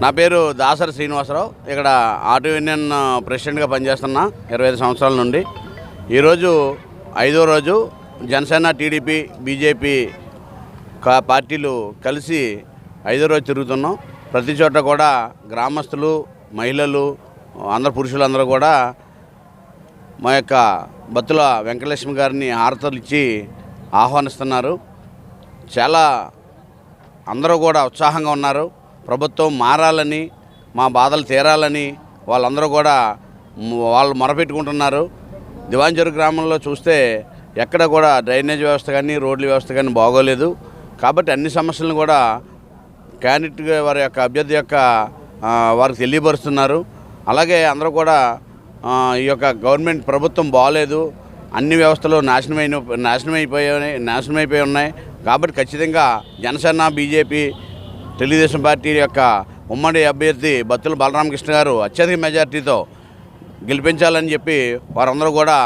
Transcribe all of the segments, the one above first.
నా పేరు దాసరి శ్రీనివాసరావు. ఇక్కడ ఆటో యూనియన్ ప్రెసిడెంట్గా పనిచేస్తున్నా ఇరవై ఐదు సంవత్సరాల నుండి. ఈరోజు ఐదో రోజు జనసేన టీడీపీ బీజేపీ కా- పార్టీలు కలిసి ఐదో రోజు తిరుగుతున్నాం. ప్రతి చోట కూడా గ్రామస్తులు మహిళలు అందరు పురుషులందరూ కూడా మా యొక్క బత్తుల వెంకటలక్ష్మి గారిని హారతలు ఇచ్చి ఆహ్వానిస్తున్నారు. చాలా అందరూ కూడా ఉత్సాహంగా ఉన్నారు. ప్రభుత్వం మారాలని మా బాధలు తీరాలని వాళ్ళందరూ కూడా వాళ్ళు మొరపెట్టుకుంటున్నారు. దివాంజరు గ్రామంలో చూస్తే ఎక్కడ కూడా డ్రైనేజ్ వ్యవస్థ కానీ రోడ్ల వ్యవస్థ కానీ బాగోలేదు. కాబట్టి అన్ని సమస్యలను కూడా క్యాండిడేట్ వారి యొక్క అభ్యర్థి యొక్క వారికి తెలియపరుస్తున్నారు. అలాగే అందరూ కూడా ఈ యొక్క గవర్నమెంట్ ప్రభుత్వం బాగలేదు అన్ని వ్యవస్థలు నాశనమైన నాశనం అయిపోయాయి నాశనం అయిపోయి ఉన్నాయి. కాబట్టి ఖచ్చితంగా జనసేన బీజేపీ తెలుగుదేశం పార్టీ యొక్క ఉమ్మడి అభ్యర్థి బత్తుల బలరామకృష్ణ గారు అత్యధిక మెజార్టీతో గెలిపించాలని చెప్పి వారందరూ కూడా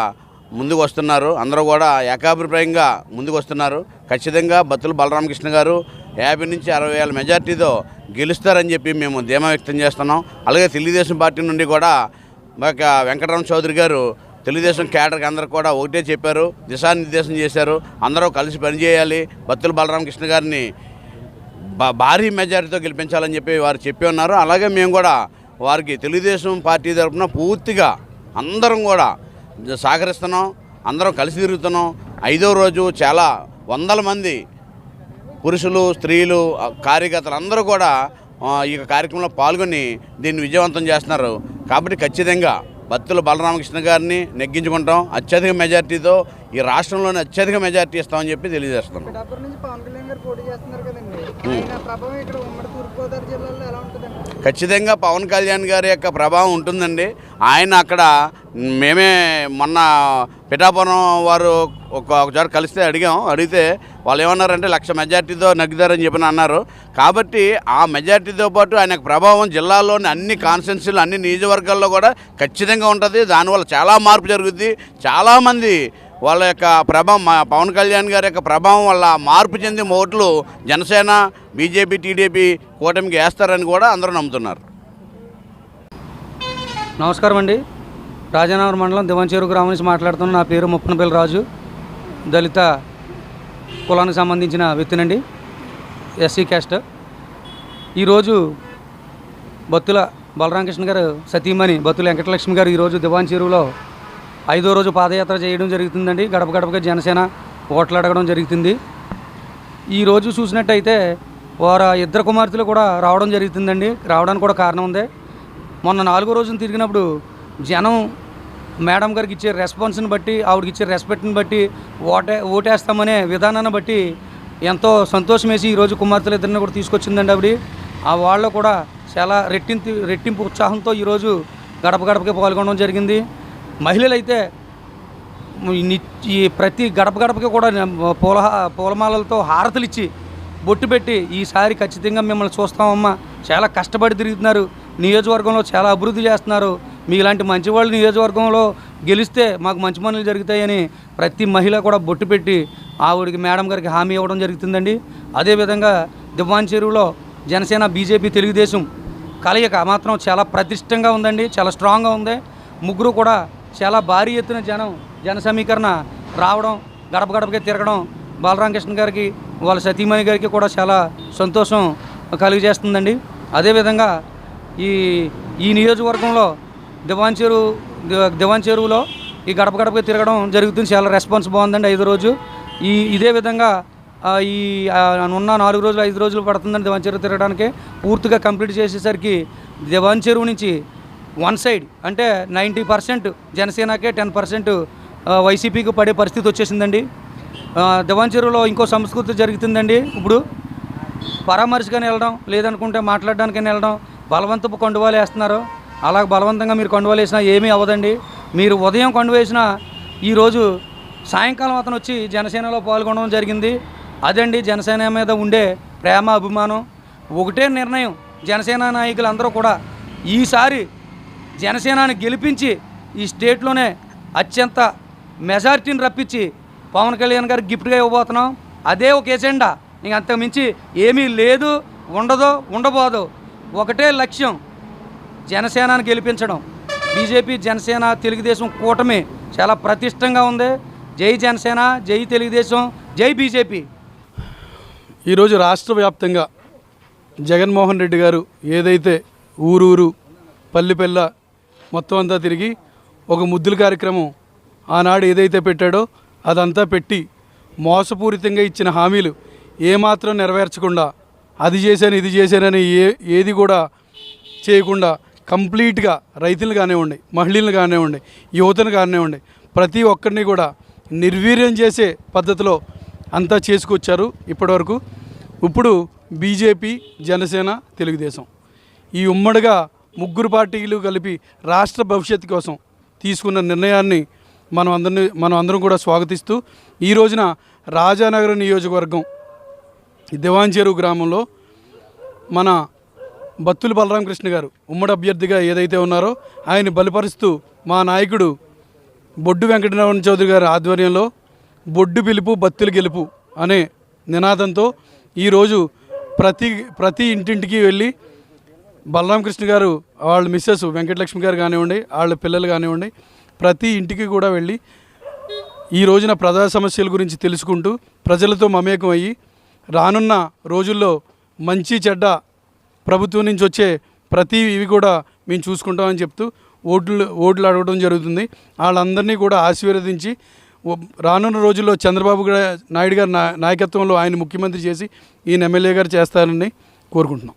ముందుకు వస్తున్నారు. అందరూ కూడా ఏకాభిప్రాయంగా ముందుకు వస్తున్నారు. ఖచ్చితంగా బత్తుల బలరామకృష్ణ గారు యాభై నుంచి అరవై వేల మెజార్టీతో గెలుస్తారని చెప్పి మేము ధీమా వ్యక్తం చేస్తున్నాం. అలాగే తెలుగుదేశం పార్టీ నుండి కూడా మాకు వెంకటరామ చౌదరి గారు తెలుగుదేశం క్యాడర్కి అందరూ కూడా ఒకటే చెప్పారు. దిశానిర్దేశం చేశారు. అందరూ కలిసి పనిచేయాలి. బత్తుల బలరామకృష్ణ గారిని భారీ మెజారిటీతో గెలిపించాలని చెప్పి వారు చెప్పి ఉన్నారు. అలాగే మేము కూడా వారికి తెలుగుదేశం పార్టీ తరఫున పూర్తిగా అందరం కూడా సహకరిస్తున్నాం. అందరం కలిసి తిరుగుతున్నాం. ఐదో రోజు చాలా వందల మంది పురుషులు స్త్రీలు కార్యకర్తలు అందరూ కూడా ఈ కార్యక్రమంలో పాల్గొని దీన్ని విజయవంతం చేస్తున్నారు. కాబట్టి ఖచ్చితంగా బత్తుల బలరామకృష్ణ గారిని నెగ్గించుకుంటాం. అత్యధిక మెజార్టీతో ఈ రాష్ట్రంలోనే అత్యధిక మెజార్టీ ఇస్తామని చెప్పి తెలియజేస్తున్నాం. పిఠాపురం నుంచి పవన్ కళ్యాణ్ గారు పోటీ చేస్తున్నారు కదండి. ఆయన ప్రభావం ఇక్కడ ఉమ్మడి తూర్పుగోదావరి జిల్లాలో ఎలా ఉంటుందండి? ఖచ్చితంగా పవన్ కళ్యాణ్ గారి యొక్క ప్రభావం ఉంటుందండి. ఆయన అక్కడ మేమే మొన్న పిఠాపురం వారు ఒక ఒకసారి కలిస్తే అడిగాం. అడిగితే వాళ్ళు ఏమన్నారంటే లక్ష మెజార్టీతో నగ్గుతారని చెప్పి అన్నారు. కాబట్టి ఆ మెజార్టీతో పాటు ఆయన ప్రభావం జిల్లాలోని అన్ని కాన్స్టిట్యున్సీలు అన్ని నియోజకవర్గాల్లో కూడా ఖచ్చితంగా ఉంటుంది. దానివల్ల చాలా మార్పు జరుగుద్ది. చాలామంది వాళ్ళ యొక్క ప్రభావం మా పవన్ కళ్యాణ్ గారి యొక్క ప్రభావం వల్ల మార్పు చెందిన ఓట్లు జనసేన బీజేపీ టీడీపీ కూటమికి వేస్తారని కూడా అందరూ నమ్ముతున్నారు. నమస్కారం అండి. రాజానగర్ మండలం దివంచేరు గ్రామం నుంచి మాట్లాడుతున్న నా పేరు ముప్పనపల్లి రాజు. దళిత కులానికి సంబంధించిన వ్యక్తినండి. SC caste. ఈరోజు బత్తుల బలరామకృష్ణ గారు సతీమణి బత్తుల వెంకటలక్ష్మి గారు ఈరోజు దివాన్ చెరువులో ఐదో రోజు పాదయాత్ర చేయడం జరుగుతుందండి. గడప గడపగా జనసేన ఓట్లు అడగడం జరుగుతుంది ఈరోజు చూసినట్టయితే వారు ఇద్దరు కుమార్తెలు కూడా రావడం జరుగుతుందండి. రావడానికి కూడా కారణం ఉంది. మొన్న నాలుగో రోజున తిరిగినప్పుడు జనం మేడం గారికి ఇచ్చే రెస్పాన్స్ని బట్టి ఆవిడకి ఇచ్చే రెస్పెక్ట్ని బట్టి ఓటే ఓటేస్తామనే విధానాన్ని బట్టి ఎంతో సంతోషం వేసి ఈరోజు కుమార్తెలు ఇద్దరిని కూడా తీసుకొచ్చిందండి ఆవిడ. ఆ వాళ్ళు కూడా చాలా రెట్టింపు రెట్టింపు ఉత్సాహంతో ఈరోజు గడప గడపకి పాల్గొనడం జరిగింది. మహిళలైతే ఈ ప్రతి గడప గడపకి కూడా పూల పూలమాలలతో హారతులు ఇచ్చి బొట్టు పెట్టి ఈసారి ఖచ్చితంగా మిమ్మల్ని చూస్తామమ్మా. చాలా కష్టపడి తిరుగుతున్నారు. నియోజకవర్గంలో చాలా అభివృద్ధి చేస్తున్నారు. మీలాంటి మంచి వాళ్ళు నియోజకవర్గంలో గెలిస్తే మాకు మంచి పనులు జరుగుతాయని ప్రతి మహిళ కూడా బొట్టు పెట్టి ఆవిడికి మేడం గారికి హామీ ఇవ్వడం జరుగుతుందండి. అదేవిధంగా దివాన్ చెరువులో జనసేన బీజేపీ తెలుగుదేశం కలయిక మాత్రం చాలా ప్రతిష్టంగా ఉందండి. చాలా స్ట్రాంగ్గా ఉంది. ముగ్గురు కూడా చాలా భారీ ఎత్తున జనం జన సమీకరణ రావడం గడప గడపకి తిరగడం బాలరామకృష్ణ గారికి వాళ్ళ సతీమణి గారికి కూడా చాలా సంతోషం కలిగజేస్తుందండి. అదేవిధంగా ఈ ఈ నియోజకవర్గంలో దివాన్ చెరువు దివాన్ చెరువులో ఈ గడప గడపకి తిరగడం జరుగుతుంది. చాలా రెస్పాన్స్ బాగుందండి ఐదు రోజు. ఈ ఇదే విధంగా ఈ ఉన్న నాలుగు రోజులు ఐదు రోజులు పడుతుందండి దివాన్ చెరువు తిరగడానికి. పూర్తిగా కంప్లీట్ చేసేసరికి దివాన్ చెరువు నుంచి వన్ సైడ్ అంటే నైంటీ పర్సెంట్ జనసేనకే టెన్ పర్సెంట్ వైసీపీకి పడే పరిస్థితి వచ్చేసిందండి. దివాంచెరులో చెరువులో ఇంకో సంస్కృతి జరుగుతుందండి. ఇప్పుడు పరామర్శకని వెళ్ళడం లేదనుకుంటే మాట్లాడడానికని వెళ్ళడం బలవంతపు కొండువాలు వేస్తున్నారు. అలా బలవంతంగా మీరు కొండువాలు వేసినా ఏమీ అవ్వదండి. మీరు ఉదయం కొండు వేసినా ఈరోజు సాయంకాలం అతను వచ్చి జనసేనలో పాల్గొనడం జరిగింది. అదండి జనసేన మీద ఉండే ప్రేమ అభిమానం. ఒకటే నిర్ణయం జనసేన నాయకులందరూ కూడా. ఈసారి జనసేనని గెలిపించి ఈ స్టేట్లోనే అత్యంత మెజారిటీని రప్పించి పవన్ కళ్యాణ్ గారికి గిఫ్ట్గా ఇవ్వబోతున్నాం. అదే ఒక ఎజెండా. ఇంక అంతకుమించి ఏమీ లేదు ఉండదు ఉండబోదు. ఒకటే లక్ష్యం జనసేనని గెలిపించడం. బీజేపీ జనసేన తెలుగుదేశం కూటమి చాలా ప్రతిష్టంగా ఉంది. జై జనసేన జై తెలుగుదేశం జై బీజేపీ. ఈరోజు రాష్ట్ర వ్యాప్తంగా జగన్మోహన్ రెడ్డి గారు ఏదైతే ఊరూరు పల్లెపెల్ల మొత్తం అంతా తిరిగి ఒక ముద్దుల కార్యక్రమం ఆనాడు ఏదైతే పెట్టాడో అదంతా పెట్టి మోసపూరితంగా ఇచ్చిన హామీలు ఏమాత్రం నెరవేర్చకుండా అది చేశాను ఇది చేశానని ఏ ఏది కూడా చేయకుండా కంప్లీట్గా రైతులు కానివ్వండి మహిళలు కానివ్వండి యువతను కానివ్వండి ప్రతి ఒక్కరిని కూడా నిర్వీర్యం చేసే పద్ధతిలో అంతా చేసుకొచ్చారు ఇప్పటివరకు. ఇప్పుడు బీజేపీ జనసేన తెలుగుదేశం. ఈ ఉమ్మడిగా ముగ్గురు పార్టీలు కలిపి రాష్ట్ర భవిష్యత్తు కోసం తీసుకున్న నిర్ణయాన్ని మనం అందరినీ మనం అందరం కూడా స్వాగతిస్తూ ఈ రోజున రాజానగరం నియోజకవర్గం దివాన్చెరువు గ్రామంలో మన బత్తుల బలరామకృష్ణ గారు ఉమ్మడి అభ్యర్థిగా ఏదైతే ఉన్నారో ఆయన బలపరుస్తూ మా నాయకుడు బొడ్డు వెంకటరమణ చౌదరి గారి ఆధ్వర్యంలో బొడ్డు పిలుపు బత్తులు గెలుపు అనే నినాదంతో ఈరోజు ప్రతి ప్రతి ఇంటింటికి వెళ్ళి బలరామకృష్ణ గారు వాళ్ళ మిస్సెస్ వెంకటలక్ష్మి గారు కానివ్వండి వాళ్ళ పిల్లలు కానివ్వండి ప్రతి ఇంటికి కూడా వెళ్ళి ఈ రోజున ప్రజా సమస్యల గురించి తెలుసుకుంటూ ప్రజలతో మమేకం అయ్యి రానున్న రోజుల్లో మంచి చెడ్డ ప్రభుత్వం నుంచి వచ్చే ప్రతి ఇవి కూడా మేము చూసుకుంటామని చెప్తూ ఓట్లు ఓట్లు అడగడం జరుగుతుంది. వాళ్ళందరినీ కూడా ఆశీర్వదించి రానున్న రోజుల్లో చంద్రబాబు నాయుడు గారి నాయకత్వంలో ఆయన ముఖ్యమంత్రి చేసి ఈయన ఎమ్మెల్యే గారు చేస్తారని కోరుకుంటున్నాం.